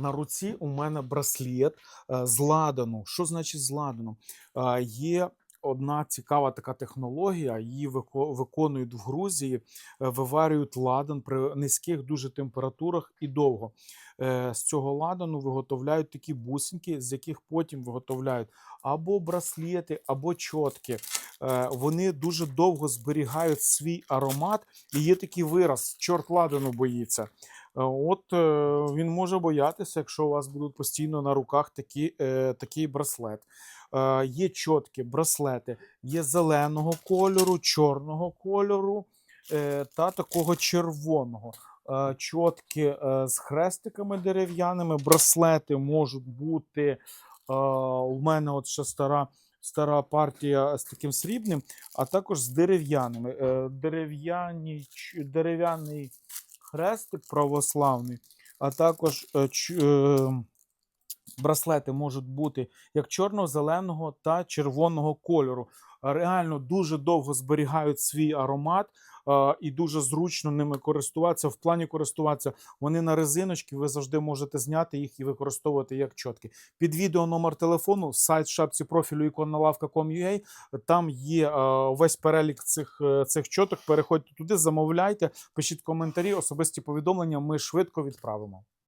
На руці у мене браслет е, з ладану. Що значить з ладану? Е, Є одна цікава така технологія, її виконують в Грузії, е, виварюють ладан при низьких дуже температурах і довго. З цього ладану виготовляють такі бусинки, з яких потім виготовляють або браслети, або чотки. Вони дуже довго зберігають свій аромат, і є такий вираз: чорт ладану боїться. Е, От е, він може боятися, якщо у вас будуть постійно на руках такі, е, такий браслет. Є чотки, браслети, є зеленого кольору, чорного кольору та такого червоного. Чотки з хрестиками дерев'яними, браслети можуть бути. У мене от ще стара. Стара партія з таким срібним, а також з дерев'яними. Дерев'яний хрестик православний, а також е, е, браслети можуть бути як чорного, зеленого та червоного кольору. Реально дуже довго зберігають свій аромат і дуже зручно ними користуватися. В плані користуватися вони на резиночки. Ви завжди можете зняти їх і використовувати як чотки. Під відео номер телефону, сайт шапці профілю іконналавка.com.ua. Там є весь перелік цих, е, цих чоток. Переходьте туди, замовляйте, пишіть коментарі, особисті повідомлення. Ми швидко відправимо.